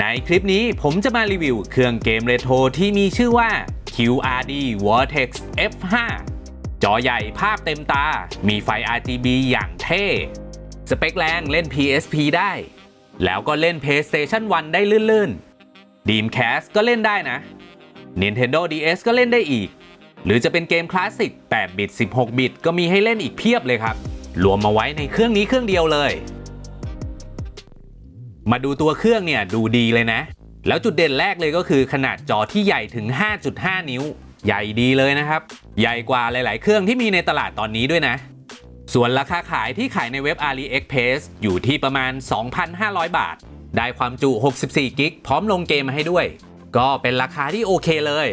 ในคลิปนี้ผมจะมารีวิวเครื่องเกมเรโทรที่มีชื่อว่า QRD Vortex F5 จอใหญ่ภาพเต็มตา มีไฟ RGB อย่างเท่ สเปคแรงเล่น PSP ได้ แล้วก็เล่น PlayStation 1 ได้ลื่นๆ Dreamcast ก็เล่นได้นะ Nintendo DS ก็เล่นได้อีก หรือจะเป็นเกมคลาสสิก 8 บิต 16 บิต ก็มีให้เล่นอีกเพียบเลยครับ รวมมาไว้ในเครื่องนี้เครื่องเดียวเลย มาดูตัวเครื่องเนี่ยดูดีเลยนะ แล้วจุดเด่นแรกเลยก็คือขนาดจอที่ใหญ่ถึง 5.5 นิ้ว ใหญ่ดีเลยนะครับ ใหญ่กว่าหลาย ๆ เครื่องที่มีในตลาดตอนนี้ด้วยนะ ส่วนราคาขายที่ขายในเว็บ AliExpress อยู่ที่ประมาณ 2,500 บาท ได้ความจุ 64 กิกพร้อมลงเกมมาให้ด้วย ก็เป็นราคาที่โอเคเลย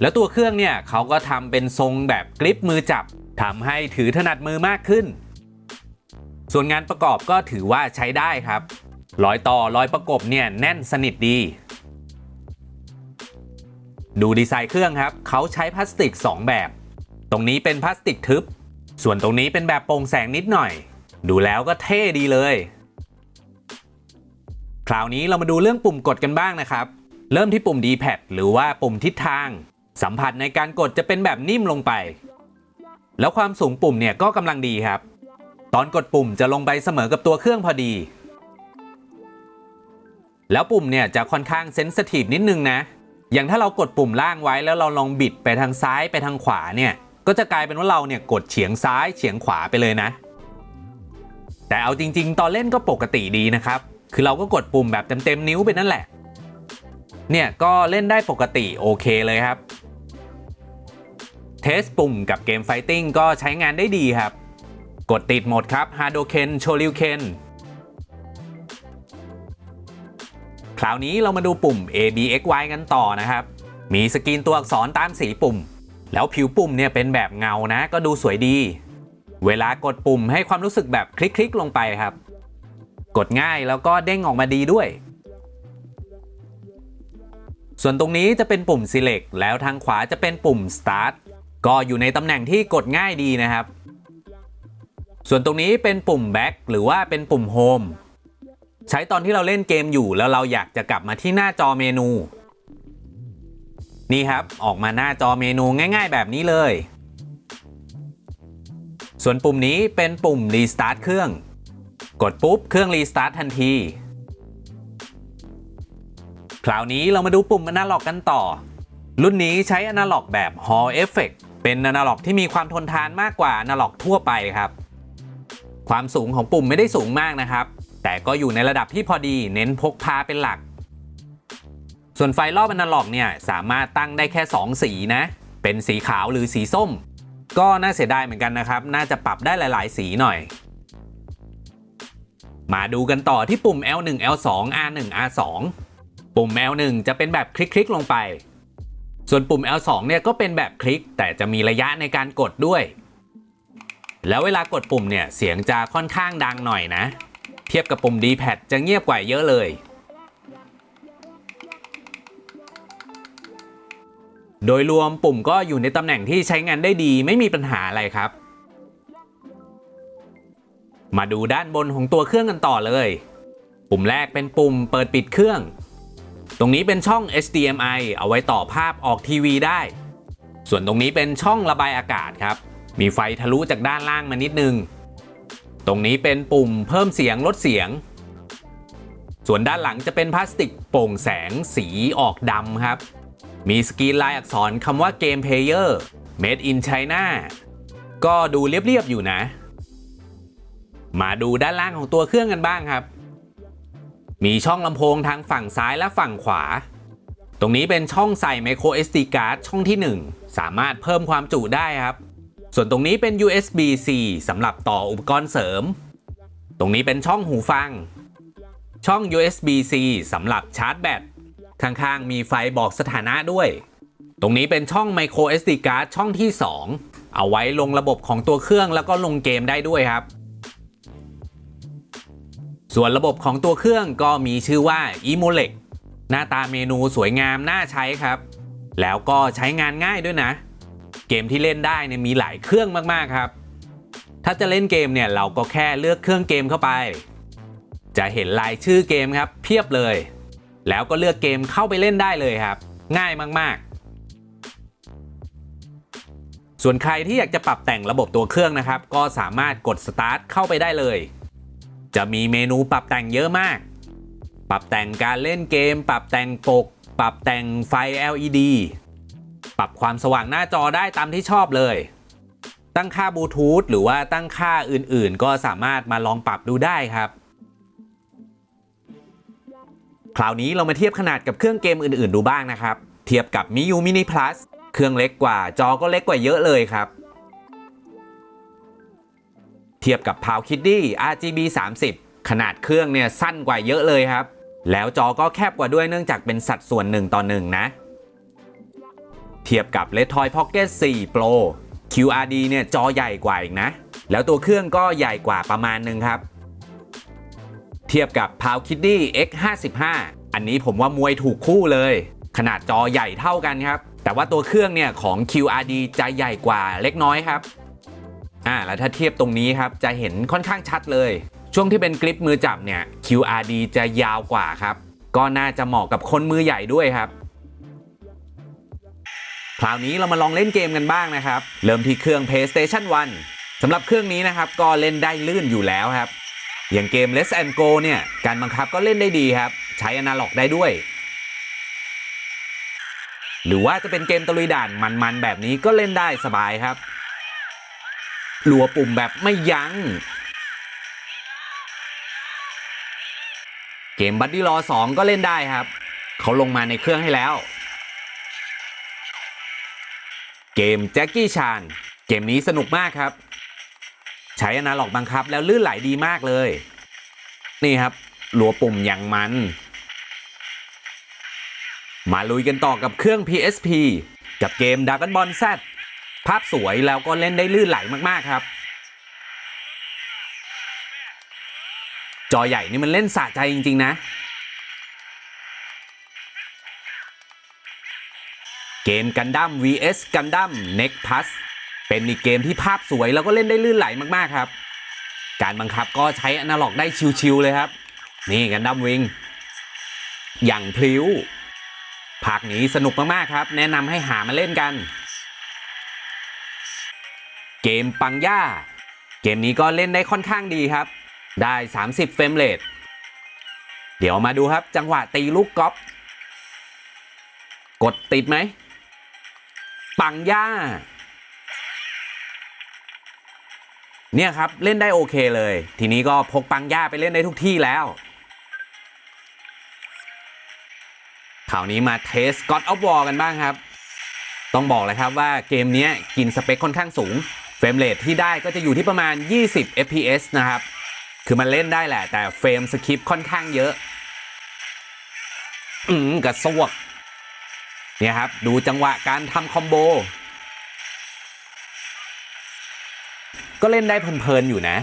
แล้วตัวเครื่องเนี่ยเขาก็ทำเป็นทรงแบบกริปมือจับทำให้ถือถนัดมือมากขึ้น ส่วนงานประกอบก็ถือว่าใช้ได้ครับ รอยต่อรอยประกบเนี่ยแน่นสนิทดี ดูดีไซน์เครื่องครับ เขาใช้พลาสติก 2 แบบ ตรงนี้เป็นพลาสติกทึบ ส่วนตรงนี้เป็นแบบโปร่งแสงนิดหน่อย ดูแล้วก็เท่ดีเลย คราวนี้เรามาดูเรื่องปุ่มกดกันบ้างนะครับ เริ่มที่ปุ่ม D-pad หรือว่าปุ่มทิศทาง สัมผัสในการกดจะเป็นแบบนิ่มลงไป แล้วความสูงปุ่มเนี่ยก็กำลังดีครับ ตอนกดปุ่มจะลงไปเสมอกับตัวเครื่องพอดี แล้วปุ่มเนี่ยจะค่อนข้างเซนสทีฟนิดนึงนะ อย่างถ้าเรากดปุ่มล่างไว้แล้วเราลองบิดไปทางซ้ายไปทางขวาเนี่ย ก็จะกลายเป็นว่าเราเนี่ยกดเฉียงซ้ายเฉียงขวาไปเลยนะ แต่เอาจริง ๆ ตอนเล่นก็ปกติดีนะครับ คือเราก็กดปุ่มแบบเต็มๆนิ้วไปนั่นแหละ เนี่ยก็เล่นได้ปกติโอเคเลยครับ เทสปุ่มกับเกมไฟติ้งก็ใช้งานได้ดีครับ กดติดหมดครับ h a d o k e n c h o r y u k คราวนี้เรามาดูปุ่ม A B X Y กันต่อนะครับ มีสกรีนตัวอักษรตามสีปุ่ม แล้วผิวปุ่มเนี่ยเป็นแบบเงานะ ก็ดูสวยดี เวลากดปุ่มให้ความรู้สึกแบบคลิกๆลงไปครับ กดง่ายแล้วก็เด้งออกมาดีด้วย ส่วนตรงนี้จะเป็นปุ่ม select แล้วทางขวาจะเป็นปุ่ม start ก็อยู่ในตำแหน่งที่กดง่ายดีนะครับ ส่วนตรงนี้เป็นปุ่ม back หรือว่าเป็นปุ่ม home ใช้ตอนที่เราเล่นเกมอยู่แล้วเราอยากจะกลับมาที่หน้าจอเมนู นี่ครับออกมาหน้าจอเมนูง่ายๆ แบบนี้เลย ส่วนปุ่มนี้เป็นปุ่ม restart เครื่อง กดปุ๊บเครื่อง restart ทันทีคราวนี้เรามาดูปุ่มอนาล็อกกันต่อ รุ่นนี้ใช้อนาล็อกแบบ Hall Effect เป็นอนาล็อกที่มีความทนทานมากกว่าอนาล็อกทั่วไปครับ ความสูงของปุ่มไม่ได้สูงมากนะครับ แต่ก็อยู่ในระดับที่พอดีเน้นพกพาเป็นหลัก ส่วนไฟรอบอนาล็อกเนี่ยสามารถตั้งได้แค่ 2 สีนะ เป็นสีขาวหรือสีส้ม ก็น่าเสียดายเหมือนกันนะครับ น่าจะปรับได้หลาย ๆ สีหน่อย มาดูกันต่อที่ปุ่ม L1 L2 R1 R2 ปุ่ม L1 จะเป็นแบบคลิก ๆ ลงไป ส่วนปุ่ม L2 เนี่ยก็เป็นแบบคลิก แต่จะมีระยะในการกดด้วย แล้วเวลากดปุ่มเนี่ยเสียงจะค่อนข้างดังหน่อยนะ เทียบกับปุ่ม D-pad จะเงียบกว่าเยอะเลย โดยรวมปุ่มก็อยู่ในตำแหน่งที่ใช้งานได้ดีไม่มีปัญหาอะไรครับ มาดูด้านบนของตัวเครื่องกันต่อเลย ปุ่มแรกเป็นปุ่มเปิดปิดเครื่อง ตรงนี้เป็นช่อง HDMI เอาไว้ต่อภาพออกทีวีได้ ส่วนตรงนี้เป็นช่องระบายอากาศครับ มีไฟทะลุจากด้านล่างมานิดนึง ตรงนี้เป็นปุ่มเพิ่มเสียงลดเสียง ส่วนด้านหลังจะเป็นพลาสติกโปร่งแสงสีออกดำครับ มีสกรีนลายอักษรคำว่า Game Player Made in China ก็ดูเรียบๆอยู่นะ มาดูด้านล่างของตัวเครื่องกันบ้างครับ มีช่องลำโพงทางฝั่งซ้ายและฝั่งขวา ตรงนี้เป็นช่องใส่ micro SD card ช่องที่ 1 สามารถเพิ่มความจุได้ครับ ส่วนตรงนี้เป็น USB-C สำหรับต่ออุปกรณ์เสริม ตรงนี้เป็นช่องหูฟัง ช่อง USB-C สำหรับชาร์จแบต ข้างๆ มีไฟบอกสถานะด้วย ตรงนี้เป็นช่อง micro SD card ช่องที่ 2 เอาไว้ลงระบบของตัวเครื่องแล้วก็ลงเกมได้ด้วยครับ ส่วนระบบของตัวเครื่องก็มีชื่อว่า Emulate หน้าตาเมนูสวยงามน่าใช้ครับ แล้วก็ใช้งานง่ายด้วยนะ เกมที่เล่นได้เนี่ยมีหลายเครื่องมากๆครับ ถ้าจะเล่นเกมเนี่ยเราก็แค่เลือกเครื่องเกมเข้าไป จะเห็นรายชื่อเกมครับ เพียบเลย แล้วก็เลือกเกมเข้าไปเล่นได้เลยครับ ง่ายมากๆ ส่วนใครที่อยากจะปรับแต่งระบบตัวเครื่องนะครับ ก็สามารถกด Start เข้าไปได้เลย จะมีเมนูปรับแต่งเยอะมาก ปรับแต่งการเล่นเกม ปรับแต่งปก ปรับแต่งไฟ LED ปรับความสว่างหน้าจอได้ตามที่ชอบเลย ตั้งค่าบลูทูธหรือว่าตั้งค่าอื่นๆ ก็สามารถมาลองปรับดูได้ครับ คราวนี้เรามาเทียบขนาดกับเครื่องเกมอื่นๆ ดูบ้างนะครับ เทียบกับ m i u Mini Plus เครื่องเล็กกว่าจอก็เล็กกว่าเยอะเลยครับ เทียบกับ p o w k i d d y RGB 30 ขนาดเครื่องเนี่ยสั้นกว่าเยอะเลยครับ แล้วจอก็แคบกว่าด้วยเนื่องจากเป็นสัดส่วน1ต่อ1นะ เทียบกับ r e d t o y Pocket 4 Pro QRD เนี่ยจอใหญ่กว่าอีกนะ แล้วตัวเครื่องก็ใหญ่กว่าประมาณหนึ่งครับ เทียบกับ p o w k i d d y X55 อันนี้ผมว่ามวยถูกคู่เลย ขนาดจอใหญ่เท่ากันครับ แต่ว่าตัวเครื่องเนี่ยของ QRD จะใหญ่กว่าเล็กน้อยครับอ่าแล้วถ้าเทียบตรงนี้ครับจะเห็นค่อนข้างชัดเลย ช่วงที่เป็นกริปมือจับเนี่ย QRD จะยาวกว่าครับ ก็น่าจะเหมาะกับคนมือใหญ่ด้วยครับ คราวนี้เรามาลองเล่นเกมกันบ้างนะครับ เริ่มที่เครื่อง PlayStation 1สำหรับเครื่องนี้นะครับก็เล่นได้ลื่นอยู่แล้วครับ อย่างเกม Let's and Go เนี่ยการบังคับก็เล่นได้ดีครับ ใช้อนาล็อกได้ด้วย หรือว่าจะเป็นเกมตะลุยด่านมันๆแบบนี้ก็เล่นได้สบายครับรัวปุ่มแบบไม่ยัง้งเกมบัดดี้รอ2ก็เล่นได้ครับ เขาลงมาในเครื่องให้แล้ว เกมแจ็คกี้ชานเกมนี้สนุกมากครับ ใช้อนาล็อกบังคับแล้วลื่นไหลดีมากเลย นี่ครับรัวปุ่มอย่างมัน มาลุยกันต่อกับเครื่อง PSP กับเกม Dragon Ball Z ภาพสวยแล้วก็เล่นได้ลื่นไหลมากๆครับ จอใหญ่นี่มันเล่นสะใจจริง ๆ นะ เกมกันดั้ม vs กันดั้ม Next Plus เป็นอีกเกมที่ภาพสวยแล้วก็เล่นได้ลื่นไหลมากๆครับ การบังคับก็ใช้อนาล็อกได้ชิวๆเลยครับ นี่กันดั้มวิง อย่างพลิ้วภาคนี้สนุกมากๆครับ แนะนำให้หามาเล่นกัน เกมปังย่า เกมนี้ก็เล่นได้ค่อนข้างดีครับ ได้ 30 เฟรมเรทเดี๋ยวมาดูครับจังหวะตีลูกกอล์ฟกดติดไหม ปังย่า เนี่ยครับเล่นได้โอเคเลย ทีนี้ก็พกปังย่าไปเล่นได้ทุกที่แล้วคราวนี้มาเทส God of War กันบ้างครับ ต้องบอกเลยครับว่าเกมนี้กินสเปคค่อนข้างสูง เฟรมเรทที่ได้ก็จะอยู่ที่ประมาณ 20 fps นะครับ คือมันเล่นได้แหละ แต่เฟรมสคริปค่อนข้างเยอะ อืมกระสวก เนี่ยครับ ดูจังหวะการทำคอมโบ ก็เล่นได้เพลินๆอยู่นะ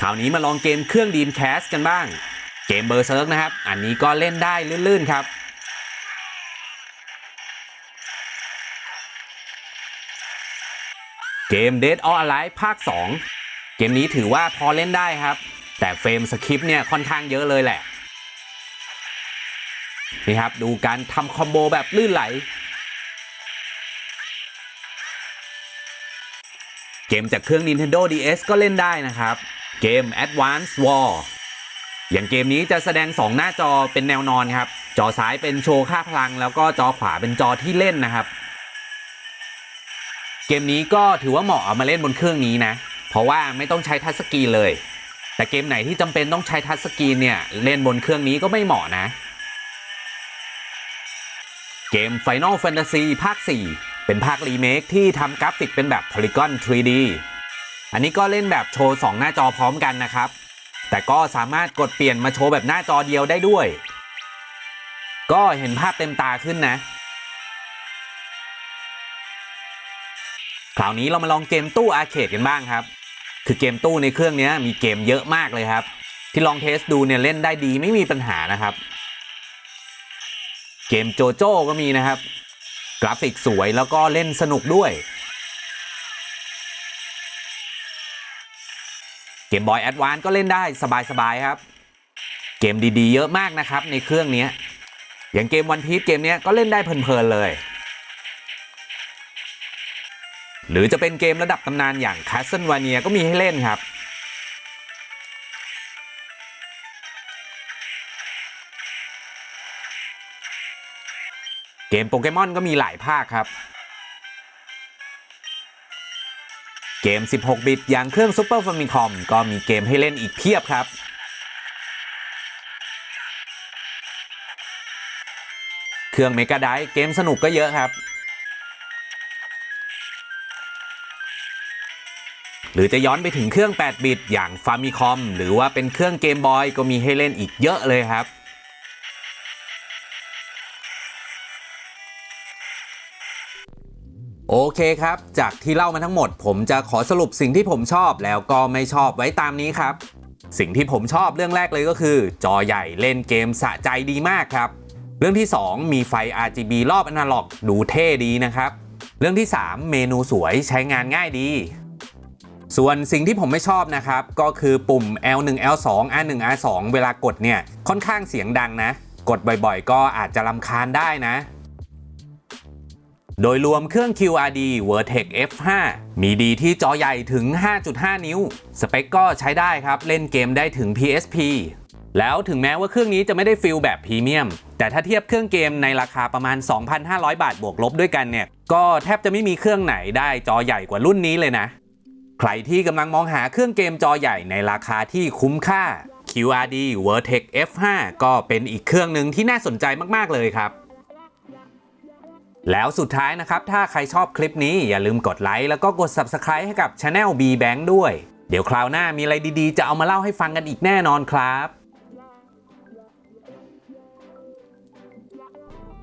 คราวนี้มาลองเกมเครื่อง Dreamcast กันบ้าง เกมเบอร์เซิร์กนะครับ อันนี้ก็เล่นได้ลื่นๆครับ เกม Dead or Alive ภาค 2 เกมนี้ถือว่าพอเล่นได้ครับ แต่เฟรมสคริปต์เนี่ยค่อนข้างเยอะเลยแหละ นี่ครับ ดูการทำคอมโบแบบลื่นไหล เกมจากเครื่อง Nintendo DS ก็เล่นได้นะครับ เกม Advance War อย่างเกมนี้จะแสดง 2 หน้าจอเป็นแนวนอนครับ จอซ้ายเป็นโชว์ค่าพลัง แล้วก็จอขวาเป็นจอที่เล่นนะครับ เกมนี้ก็ถือว่าเหมาะเอามาเล่นบนเครื่องนี้นะ เพราะว่าไม่ต้องใช้ทัชสกรีนเลย แต่เกมไหนที่จำเป็นต้องใช้ทัชสกรีนเนี่ยเล่นบนเครื่องนี้ก็ไม่เหมาะนะ เกม Final Fantasy ภาค 4 เป็นภาครีเมคที่ทำกราฟิกเป็นแบบ Polygon 3D อันนี้ก็เล่นแบบโชว์ 2 หน้าจอพร้อมกันนะครับ แต่ก็สามารถกดเปลี่ยนมาโชว์แบบหน้าจอเดียวได้ด้วย ก็เห็นภาพเต็มตาขึ้นนะ คราวนี้เรามาลองเกมตู้อาร์เคดกันบ้างครับ คือเกมตู้ในเครื่องนี้มีเกมเยอะมากเลยครับ ที่ลองเทสดูเนี่ยเล่นได้ดีไม่มีปัญหานะครับ เกมโจโจ้ก็มีนะครับ กราฟิกสวยแล้วก็เล่นสนุกด้วย เกมบอยแอดวานก็เล่นได้สบายๆครับ เกมดีๆ เยอะมากนะครับในเครื่องนี้อย่างเกมวันพี e เกมนี้ก็เล่นได้เพลินๆเลย หรือจะเป็นเกมระดับตำนานอย่าง Castlevania ก็มีให้เล่นครับเกมโปเกมอนก็มีหลายภาคครับ เกม 16 บิตอย่างเครื่อง Super Famicom ก็มีเกมให้เล่นอีกเพียบครับ เครื่องเมก a ไดเกมสนุกก็เยอะครับ หรือจะย้อนไปถึงเครื่อง 8 บิต อย่าง Famicom หรือว่าเป็นเครื่องเกมบอยก็มีให้เล่นอีกเยอะเลยครับโอเคครับ จากที่เล่ามาทั้งหมด ผมจะขอสรุปสิ่งที่ผมชอบแล้วก็ไม่ชอบไว้ตามนี้ครับ สิ่งที่ผมชอบเรื่องแรกเลยก็คือ จอใหญ่เล่นเกมสะใจดีมากครับ เรื่องที่ 2 มีไฟ RGB รอบอนาล็อกดูเท่ดีนะครับ เรื่องที่ 3 เมนูสวยใช้งานง่ายดี ส่วนสิ่งที่ผมไม่ชอบนะครับ ก็คือปุ่ม L1 L2 R1 R2 เวลากดเนี่ย ค่อนข้างเสียงดังนะ กดบ่อยๆ ก็อาจจะรำคาญได้นะ โดยรวมเครื่อง QRD Vertex F5 มีดีที่จอใหญ่ถึง 5.5 นิ้ว สเปคก็ใช้ได้ครับ เล่นเกมได้ถึง PSP แล้วถึงแม้ว่าเครื่องนี้จะไม่ได้ฟิลแบบพรีเมียม แต่ถ้าเทียบเครื่องเกมในราคาประมาณ 2,500 บาทบวกลบด้วยกันเนี่ย ก็แทบจะไม่มีเครื่องไหนได้จอใหญ่กว่ารุ่นนี้เลยนะ ใครที่กำลังมองหาเครื่องเกมจอใหญ่ในราคาที่คุ้มค่า QRD Vertex F5 ก็เป็นอีกเครื่องหนึ่งที่น่าสนใจมาก ๆ เลยครับ แล้วสุดท้ายนะครับ ถ้าใครชอบคลิปนี้อย่าลืมกดไลค์แล้วก็กด Subscribe ให้กับ Channel B Bank ด้วย เดี๋ยวคราวหน้ามีอะไรดี ๆ จะเอามาเล่าให้ฟังกันอีกแน่นอนครับ